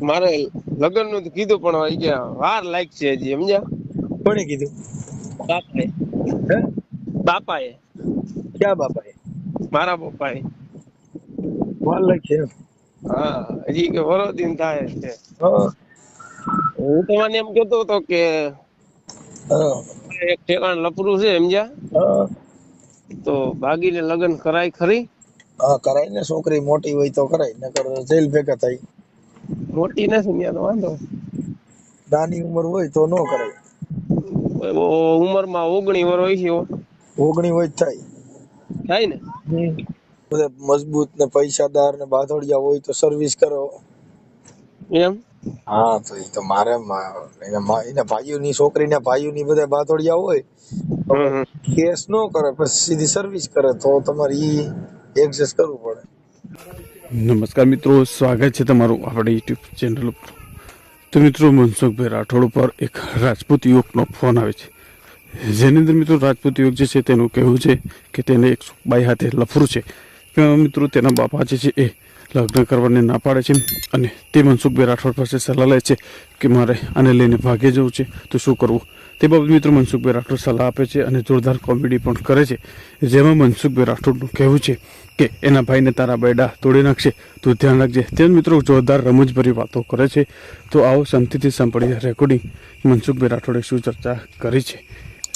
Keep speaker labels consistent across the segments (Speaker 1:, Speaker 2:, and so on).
Speaker 1: મારે લગ્નનું કીધું પણ ઈ કે વાર લાગશે હજી સમજ્યા?
Speaker 2: કોને કીધું?
Speaker 1: બાપાએ.
Speaker 2: હે?
Speaker 1: બાપાએ.
Speaker 2: ક્યાં બાપાએ?
Speaker 1: મારા બાપાએ
Speaker 2: વાર લાગશે છે
Speaker 1: હા હજી કે વરોદીન થાય છે.
Speaker 2: હા.
Speaker 1: તમને એમ કેતો હતો કે એક ઠેકાણ લપરું છે સમજ્યા? તો ભાગીને લગ્ન કરાય ખરી?
Speaker 2: હા કરાય ને છોકરી મોટી હોય તો કરાય નકર જેલ ભેગા થાય.
Speaker 1: મોટી નથી ત્યાં તો વાંધો.
Speaker 2: નાની ઉંમર હોય તો નો
Speaker 1: કરે ઉંમરમાં ઓગણી વર હોય છે
Speaker 2: ઓગણી હોય થાય.
Speaker 1: થાય ને?
Speaker 2: બધા મજબૂત ને પૈસાદાર ને બાધોડિયા હોય તો સર્વિસ કરો.
Speaker 1: એમ?
Speaker 2: હા તો એ તો મારે એને ભાઈઓની છોકરીના ભાઈઓની બધા બાધોડિયા હોય. કેસ નો કરે પછી સીધી સર્વિસ કરે તો તમારે ઈ એડજસ્ટ કરવું પડે.
Speaker 3: નમસ્કાર મિત્રો, સ્વાગત છે તમારું આપણે યુટ્યુબ ચેનલ ઉપર. તો મિત્રો, મનસુખભાઈ રાઠોડ ઉપર એક રાજપૂત યુવકનો ફોન આવે છે. જેની અંદર મિત્રો, રાજપૂત યુવક જે છે તેનું કહેવું છે કે તેને એક બાઈ હાથે લફરું છે. મિત્રો, તેના બાપા જે છે એ લગ્ન કરવાને ના પાડે છે અને તે મનસુખભાઈ રાઠોડ પાસે સલાહ લે છે કે મારે આને લઈને ભાગે જવું છે. તો શું કરવું? તે બાબત મિત્રો મનસુખભાઈ રાઠોડ સલાહ આપે છે અને જોરદાર કોમેડી પણ કરે છે. જેમાં મનસુખભાઈ રાઠોડનું કહેવું છે કે એના ભાઈને તારા બેડા તોડી નાખશે. તું ધ્યાન રાખજે. તેમ મિત્રો જોરદાર રમૂજભરી વાતો કરે છે. તો આવો શાંતિથી સાંભળીએ રેકોર્ડિંગ મનસુખભાઈ રાઠોડે શું ચર્ચા કરી છે.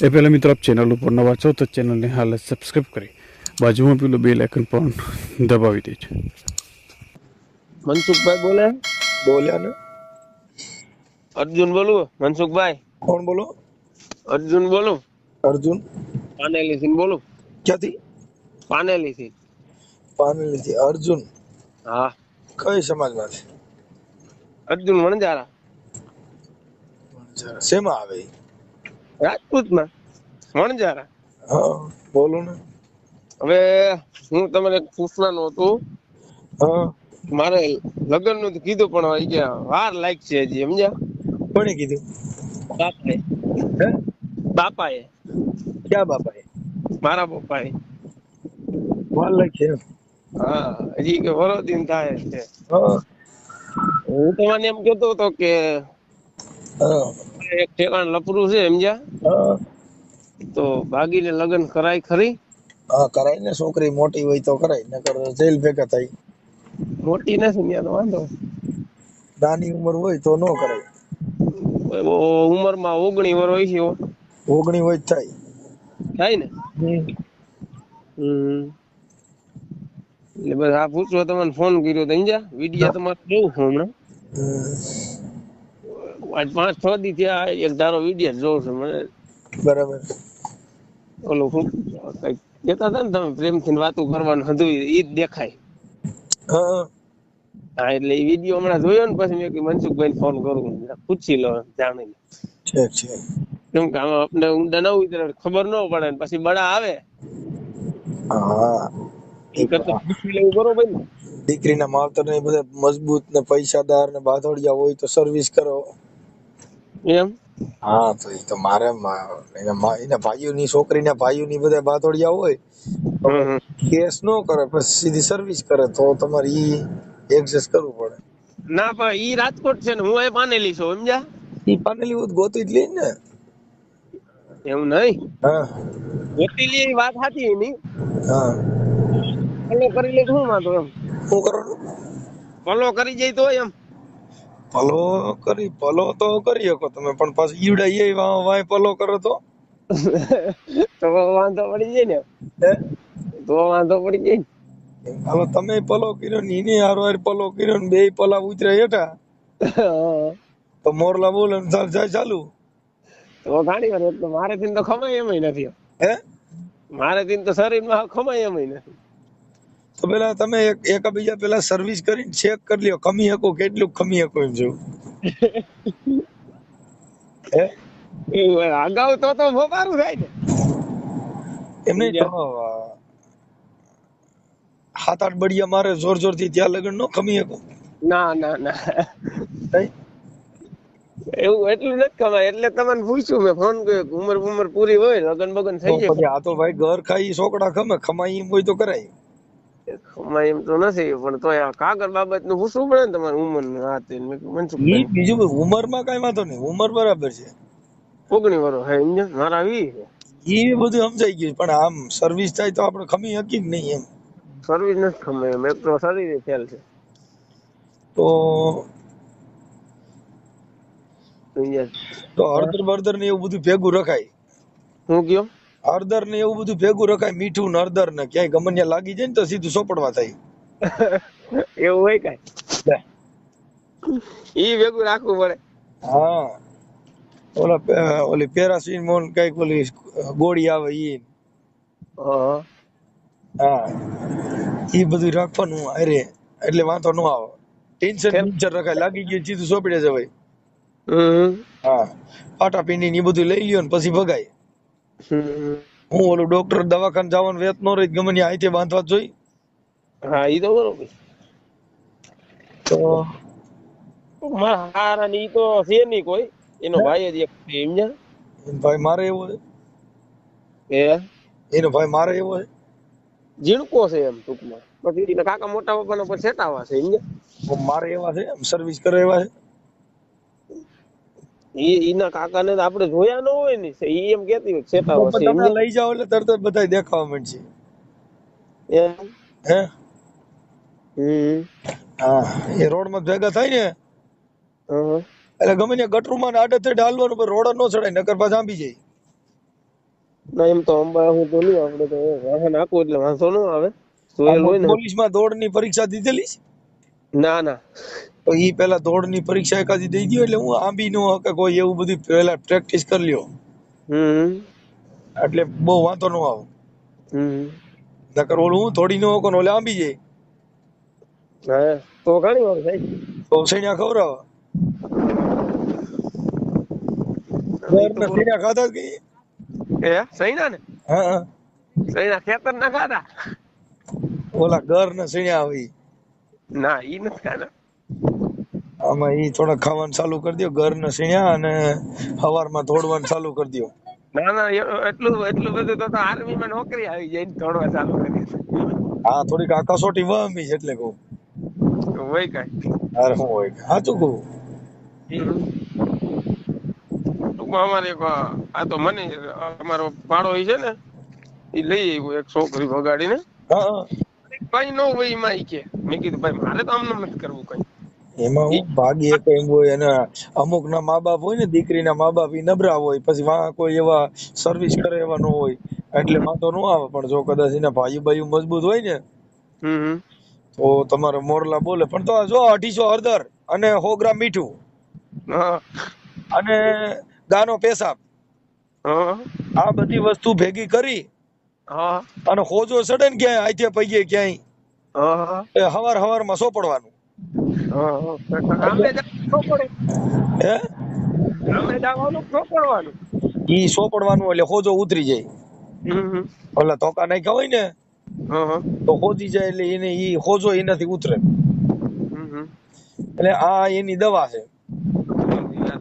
Speaker 3: એ પહેલાં મિત્રો આપ ચેનલ ઉપર નવા છો તો ચેનલને હાલ સબસ્ક્રાઈબ કરી. બાજુમાં પેલું બે લાઇકન પણ દબાવી દેજો.
Speaker 1: મનસુખભાઈ બોલે?
Speaker 2: બોલ્યા ને.
Speaker 1: અર્જુન બોલું? મનસુખભાઈ
Speaker 2: કોણ બોલો?
Speaker 1: અર્જુન બોલું?
Speaker 2: અર્જુન?
Speaker 1: પાનેલી થી બોલું?
Speaker 2: ક્યાંથી?
Speaker 1: પાનેલી થી.
Speaker 2: પાનેલી થી. અર્જુન?
Speaker 1: હા.
Speaker 2: કઈ સમાજમાંથી
Speaker 1: અર્જુન વણજારા
Speaker 2: શેમાં આવે ઈ?
Speaker 1: રાજપૂતમાં વણજારા
Speaker 2: હા બોલો ને.
Speaker 1: હવે હું તમને પૂછવાનું હતું.
Speaker 2: હા.
Speaker 1: મારે લગ્નનું કીધું પણ વાર કે વાર લાગશે હજી સમજ્યા?
Speaker 2: કોને કીધું?
Speaker 1: બાપાએ
Speaker 2: હે?
Speaker 1: બાપાએ?
Speaker 2: ક્યાં બાપાએ?
Speaker 1: મારા પપ્પાએ.
Speaker 2: વાર લાગશે એમ.
Speaker 1: હા હજી કે વરોદીન થાય છે.
Speaker 2: હું.
Speaker 1: તમને એમ કેતો હતો કે એક ઠેકાણ લપરું છે સમજ્યા? તો ભાગીને લગ્ન કરાય ખરી?
Speaker 2: હા કરાય ને છોકરી મોટી હોય તો કરાય નકર જેલ ભેગા થાય.
Speaker 1: મોટી નથી ત્યાં તો વાંધો.
Speaker 2: નાની ઉંમર હોય તો નો કરાય.
Speaker 1: ઉંમરમાં ઓગણી વર્ષ હોય છે.
Speaker 2: ઓગણી હોય થાય.
Speaker 1: થાય ને? હમ. એટલે બસ આ પૂછવા તમને ફોન કર્યો તો સમજ્યા? વિડિયા તમારે જોઉં છું હમણાં? આજ પાંચ છ દી થયા એક ધારો વિડિયા જોઉં છું મને.
Speaker 2: બરાબર.
Speaker 1: ઓલું હું કંઈક કહેતા હતા ને તમે પ્રેમથી વાતો કરવાનું હતું એ જ દેખાય.
Speaker 2: હા.
Speaker 1: હા એટલે એ વીડિયો હમણાં જોયો ને પછી મેં કીધું મનસુખભાઈ ફોન કરું. પૂછી લો જાણીને
Speaker 2: ઠીક છે
Speaker 1: કેમ કે આમાં આપણે ઊંડા ન ઉતરે ખબર ન પડે ને પછી બડા આવે.
Speaker 2: હા.
Speaker 1: એ કરતા લેવું બરોબર ને?
Speaker 2: દીકરીના માવતર ને બધા મજબૂત ને પૈસાદાર ને બાધોડિયા હોય તો સર્વિસ કરો.
Speaker 1: એમ?
Speaker 2: હા તો એ તો મારે એના એના ભાઈઓની છોકરીના ભાઈઓની બધા બાધોડિયા હોય. કેસ નો કરે પછી સીધી સર્વિસ કરે તો તમારે ઈ એડજસ્ટ કરવું પડે.
Speaker 1: ના પણ ઈ રાજકોટ છે ને હું એ પાનેલી છું સમજ્યા?
Speaker 2: ઈ પાનેલી હું ગોતી જ લઈ ને.
Speaker 1: એવું નહીં?
Speaker 2: હા.
Speaker 1: ગોતીલી વાત સાચી એની.
Speaker 2: હા.
Speaker 1: પલો કરી લે તો શું વાંધો એમ.
Speaker 2: શું કરો
Speaker 1: પલો કરી જાય તો એમ.
Speaker 2: પલો કરી પલો તો કરી શકો તમે પણ પાછું ઈવડા એ વાય પલો કરો તો.
Speaker 1: તો વાંધો પડી જાય ને.
Speaker 2: હે?
Speaker 1: તો વાંધો પડી જાય
Speaker 2: હાલો તમે પલો કર્યો ને એને હારો હાર પલો કર્યો ને બે પલા ઉતર્યા હેઠા. તો મોરલા બોલે ચાલ જાય ચાલુ.
Speaker 1: તો ઘણી વાર એટલે મારે થી તો ખમાય એમ નથી.
Speaker 2: હે?
Speaker 1: મારે થી તો શરીરમાં ખમાય એમ નથી.
Speaker 2: તો પેલા તમે એક બીજા પેલા સર્વિસ કરીને ચેક કરી લ્યો ખમી શકો કેટલું ખમી શકો એમ જોવું
Speaker 1: અગાઉ તો તો ફોપારું થાય ને.
Speaker 2: એમ નહીં તો સાત આઠ બળિયા મારે જોર જોરથી ત્યાં લગન નો ખમી શકો.
Speaker 1: ના ના ના? એવું એટલું નથી ખમાય એટલે તમને પૂછ્યું મેં ફોન કર્યો કે ઉંમર ઉંમર પૂરી હોય લગન બગન થઈ
Speaker 2: તો
Speaker 1: જાય.
Speaker 2: આ તો ભાઈ ઘર ખાઈ છોકડા ખમે ખમાઈ એમ હોય તો કરાય.
Speaker 1: ખમાઈ એમ તો નથી પણ તોય આ કાગળ બાબતનું પૂછવું પડે ને તમારી ઉંમર ને આ તે મેં કીધું
Speaker 2: ઈ
Speaker 1: મનસુખભાઈ
Speaker 2: બીજું ઉંમરમાં કઈ વાંધો નહીં ઉંમર બરાબર છે.
Speaker 1: ઓગણી વર્ષ હે સમજ્યા? મારા વી છે.
Speaker 2: ઈ બધું સમજાઈ ગયું પણ આમ સર્વિસ થાય તો આપણે ખમી હકી જ નહીં એમ?
Speaker 1: સર્વિસ નથી ખમે એમ એક તો શરીરે ખ્યાલ છે.
Speaker 2: તો? તો હળદર બળદર ને એવું બધું ભેગું રખાય.
Speaker 1: હું કયો?
Speaker 2: હળદર ને એવું બધું ભેગું રખાય મીઠું ને હળદર ને ક્યાંય ગમે લાગી જાય ને તો સીધું સોપડવા થાય.
Speaker 1: એવું હોય કઈ?
Speaker 2: લે.
Speaker 1: ઈ ભેગું રાખવું પડે.
Speaker 2: હા. ઓલા ઓલી પેરાસીન મોન કંઈક ઓલી ગોળી આવે ઈ.
Speaker 1: હા.
Speaker 2: હા. ઈ બધું રાખવાનું અરે એટલે વાંધો ન આવે. ટેન્શન ટેન્શન રખાય લાગી ગયું સીધું સોપડે જવાય.
Speaker 1: હમ
Speaker 2: હા. પાટા પીંડી ને બધું લઈ લ્યો ને પછી ભગાય. હું ઓલું ડોક્ટર દવાખાને જવાનું વેત નો રહી ગમે ત્યાં આઈતે બાંધવા જોઈ.
Speaker 1: હા ઈ તો બરોબર.
Speaker 2: તો
Speaker 1: મારા હારા ની તો છે નહીં કોઈ. એનો ભાઈ જ એક
Speaker 2: એનો ભાઈ મારે એવો છે.
Speaker 1: એ
Speaker 2: એનો ભાઈ મારે એવો છે.
Speaker 1: ઝીણકો છે એમ ટૂંકમાં. પછી કાકા મોટા પપ્પાના પર સેટાવા છે
Speaker 2: એમ મારે એવા છે એમ સર્વિસ કરે એવા છે.
Speaker 1: ઈના કાકા ને આપણે જોયા ન હોય ને ઈ એમ કેતી હોય કે
Speaker 2: તો તમે લઈ જાઓ એટલે તરત જ બધા દેખાવા માંડશે. હે?
Speaker 1: હમ.
Speaker 2: હા એ રોડમાં ભેગા થાય ને. એટલે ગમે ને ગટરુમાં ને આડે થઈને હાલવાનું પણ રોડ નો ચડાય નકર પાછા આંબી જાય.
Speaker 1: ના એમ તો અંબા હું નહીં આપણે તો વાહન આખું એટલે વાંધો ન આવે.
Speaker 2: પોલીસમાં દોડની. પરીક્ષા દીધેલી છે?
Speaker 1: ના ના.
Speaker 2: તો ઈ પેલા દોડની પરીક્ષા એકાદી દઈ દો એટલે હું આંબી નો કે કોઈ એવું બધું પેલા પ્રેક્ટિસ કરી લ્યો.
Speaker 1: હમ.
Speaker 2: એટલે બહુ વાંધો ન આવે.
Speaker 1: હમ.
Speaker 2: નકર ઓલું હું થોડી નો હોકો ઓલે આંબી જાય.
Speaker 1: હા. તો ઘણી વાર થાય.
Speaker 2: તો ખવડાવે ઘરના સૈન્યા ખાધા કે
Speaker 1: એ સૈના ને?
Speaker 2: હા.
Speaker 1: સૈના ખેતર ના ખાધા?
Speaker 2: ઓલા ઘર ના સૈન્યા આવી.
Speaker 1: ના ઈ નથી ખાના.
Speaker 2: આમાં ઈ થોડા ખાવાનું ચાલુ કરી દો ઘર ને સીણ્યા અને હવારમાં દોડવાનું ચાલુ કરી દો
Speaker 1: ના ના એટલું એટલું બધું તો આર્મી માં નોકરી આવી જાય ને દોડવા ચાલુ કરી
Speaker 2: હા થોડીક આકાશોટી વહમી છે એટલે કહું.
Speaker 1: હોય કઈ.
Speaker 2: અરે હું હોય સાચું કહું?
Speaker 1: ટૂંકમાં અમારે એક આ આ તો મને અમારો ઈ છે ને એ લઈ આવ્યો એક છોકરી વગાડીને
Speaker 2: હા.
Speaker 1: કઈ નો હોય એમાં ઈ કે. મેં કીધું ભાઈ મારે તો આમને નથી કરવું કઈ.
Speaker 2: એમાં હું ભાગી એક એમ હોય અને અમુક ના મા બાપ હોય ને દીકરીના મા બાપ ઈ નબળા હોય પછી વાં કોઈ એવા સર્વિસ કરે એવા નો હોય એટલે વાંધો નો આવે. પણ જો કદાચ એના ભાઈ ભાઈ મજબૂત હોય ને
Speaker 1: હમ
Speaker 2: તો તમારે મોરલા બોલે. પણ તો જો અઢીસો હળદર અને સો ગ્રામ મીઠું. અને ગાનો પેશાબ. આ બધી વસ્તુ ભેગી કરી અને હોજો ચડે ને ક્યાંય આઈથે પગે ક્યાંય.
Speaker 1: હા
Speaker 2: એ હવાર હવારમાં સોપડવાનું.
Speaker 1: હા
Speaker 2: ઈ સોપડવાનું એટલે હોજો ઉતરી જાય. ઓલા ધોકા નાખ્યા હોય ને તો હોજી જાય એટલે એને ઈ હોજો એનાથી ઉતરે. એટલે આ એની દવા છે.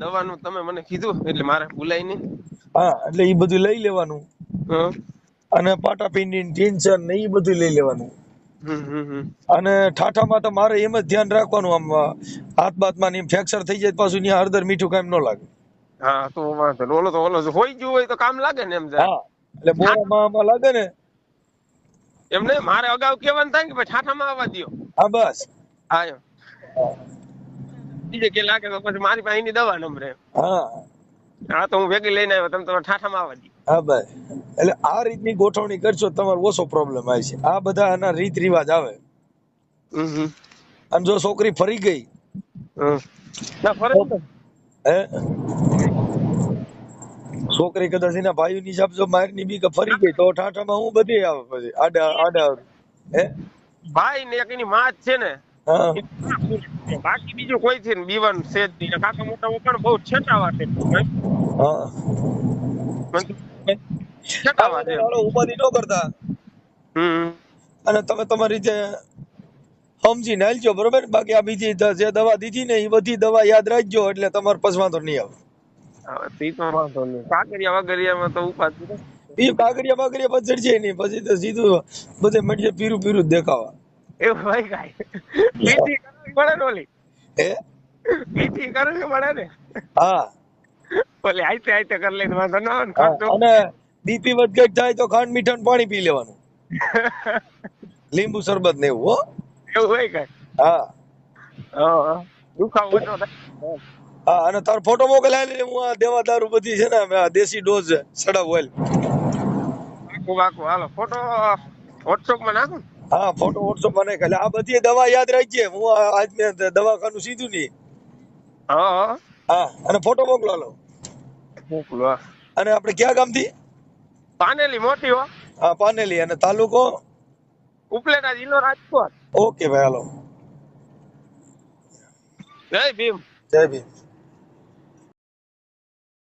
Speaker 1: દવાનું તમે મને કીધું એટલે મારે ભૂલાય નહીં.
Speaker 2: હા એટલે ઈ બધું લઈ લેવાનું.
Speaker 1: હા.
Speaker 2: અને પાટાપિંડી ટેન્શન ને એ બધું લઈ લેવાનું.
Speaker 1: હમ હમ હમ.
Speaker 2: અને ઠાઠામાં તો મારે એમ જ ધ્યાન રાખવાનું આમ હાથ બાથમાં ની ફ્રેક્ચર થઈ જાય પાછું ત્યાં હળદર મીઠું કામ ન લાગે.
Speaker 1: હા તો વાંધો. ઓલો તો ઓલો હોય ગયું હોય તો કામ લાગે ને એમ જાય.
Speaker 2: હા એટલે બોરામાં આમાં લાગે ને.
Speaker 1: એમ નહીં મારે અગાઉ કહેવાનું થાય કે ભાઈ ઠાઠામાં આવવા દ્યો.
Speaker 2: હા બસ.
Speaker 1: હા બીજે કે લાગે તો પછી મારી પાસે એની દવા નંબર
Speaker 2: હા.
Speaker 1: હા તો હું ભેગી લઈને આવ્યો તમે તમારે ઠાઠામાં આવવા દો
Speaker 2: હા ભાઈ. એટલે આ રીતની ગોઠવણી કરશો તમારે ઓછો પ્રોબ્લેમ આવે છે. આ બધા આના રીત રિવાજ આવે. અને જો છોકરી ફરી ગઈ.
Speaker 1: ના
Speaker 2: હે? છોકરી કદાચ એના ભાઈ ની હિસાબ જો મારની બી કે ફરી ગઈ તો ઠાઠામાં હું બધી આવે પછી? આડા આડા. હે?
Speaker 1: ભાઈ ને એક એની માં છે ને.
Speaker 2: હા.
Speaker 1: બાકી બીજું કોઈ છે ને. બીવન છે જ નહીં. કાકા મોટા પણ બહુ છેટાવા છે.
Speaker 2: હા. ઉપાધિ ન કરતા. અને તમે તમારી રીતે સમજીને હાલજો બરોબર? બાકી આ બીજી જે દવા દીધી ને એ બધી દવા યાદ રાખજો એટલે તમારે પછી વાંધો નહીં આવે.
Speaker 1: હવે તો વાંધો નહીં. કાકરિયા વગરિયામાં તો ઉપાધિ
Speaker 2: એ કાગડિયા બાગડિયા પછી ચડશે નહીં પછી તો સીધું બધે પીરું પીરું જ દેખાવા.
Speaker 1: એ ભાઈ કાંઈ? પીટી કરવી પડે ને ઓલી.
Speaker 2: હે?
Speaker 1: પીટી કરવી પડે ને?
Speaker 2: હા.
Speaker 1: ઓલી આઈતે આઈતે કરી લઈને વાંધો ન આવે ને ખર્ચો
Speaker 2: અને બીપી વધઘટ થાય તો ખાંડ મીઠાનું પાણી પી લેવાનું. લીંબુ શરબત ને એવું હો.
Speaker 1: એવું હોય કઈ?
Speaker 2: હા.
Speaker 1: દુખાવો ઓછો થાય?
Speaker 2: હા અને તારો ફોટો મોકલાય હું આ દેવા દારૂ બધી છે ને આ દેશી ડોઝ સડાવું હાલ.
Speaker 1: વાકું વાકું હાલો ફોટો વોટ્સઅપમાં નાખો
Speaker 2: હા ફોટો વોટ્સઅપમાં નાખ. આ બધી દવા યાદ રાખજે હું આજ મેં દવાખાનું સીધું નહીં.
Speaker 1: હા હા.
Speaker 2: અને ફોટો મોકલો લો અને આપણે ક્યાં ગામથી?
Speaker 1: પાનેલી મોટી હો.
Speaker 2: હા પાનેલી અને તાલુકો?
Speaker 1: ઉપલેટા જિલ્લો રાજકોટ.
Speaker 2: ઓકે ભાઈ હાલો.
Speaker 1: જય ભીમ.
Speaker 2: જય ભીમ.